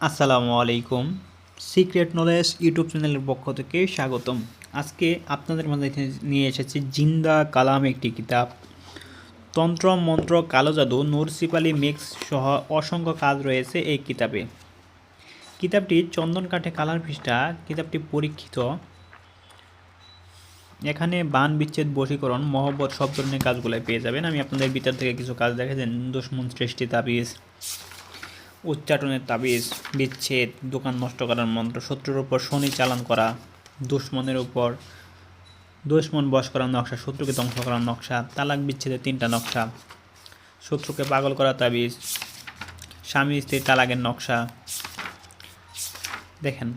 আসসালামু আলাইকুম। Secret knowledge YouTube চ্যানেলের পক্ষ থেকে স্বাগতম। আজকে আপনাদের মাঝে নিয়ে এসেছি জিন্দা কালাম একটি কিতাব। তন্ত্র, মন্ত্র, কালো জাদু, নুরসিপালি, মিক্স সহ অসংখ্য কাজ রয়েছে এই কিতাবে। কিতাবটি চন্দন কাঠে কালার পৃষ্ঠা, কিতাবটি পরীক্ষিত। এখানে বান বিচ্ছেদ বশীকরণ, মহব্বত সব ধরনের কাজগুলো পেয়ে যাবেন। আমি আপনাদের ভিতর থেকে কিছু কাজ দেখেছেন দুশ্মন সৃষ্টি, তাবিজ। উচ্চাটনের তাবিজ, বিচ্ছেদ, দোকান নষ্ট করার মন্ত্র, শত্রুর উপর শনি চালান করা, দুশ্মনের উপর দুশ্মন বশ করার নকশা, শত্রুকে ধ্বংস করার নকশা, তালাক বিচ্ছেদের তিনটা নকশা, শত্রুকে পাগল করা তাবিজ, স্বামী স্ত্রীর তালাকের নকশা। দেখেন,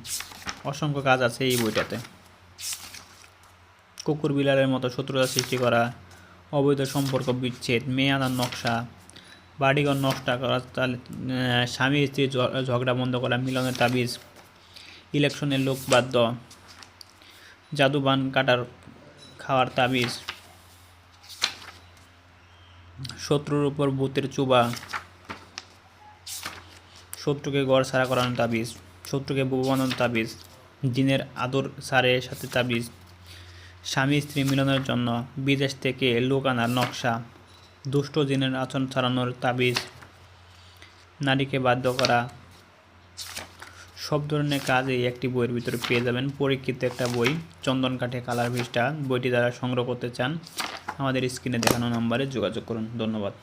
অসংখ্য কাজ আছে এই বইটাতে। কুকুর বিলারের মতো শত্রুতা সৃষ্টি করা, অবৈধ সম্পর্ক বিচ্ছেদ মেয়ে আনার নকশা বাড়িঘর নষ্ট করা, তাহলে স্বামী স্ত্রী ঝগড়া বন্ধ করা, মিলনের তাবিজ, ইলেকশনের লোক বাদ্য জাদুবান কাটার খাওয়ার তাবিজ, শত্রুর উপর ভূতের চুবা, শত্রুকে গড় সারা করানোর তাবিজ, শত্রুকে বুবু বানানোর তাবিজ দিনের আদর সারের সাথে তাবিজ, স্বামী স্ত্রী মিলনের জন্য বিদেশ থেকে লোক আনার নকশা দুষ্ট জিনের আচরণ ছাড়ানোর তাবিজ, নারীকে বাধ্য করা, সব ধরনের কাজ এই একটি বইয়ের ভিতরে পেয়ে যাবেন। পরীক্ষিত একটা বই, চন্দন কাঠে কালার ভিস্টা বইটি যারা সংগ্রহ করতে চান, আমাদের স্ক্রিনে দেখানো নম্বরে যোগাযোগ করুন। ধন্যবাদ।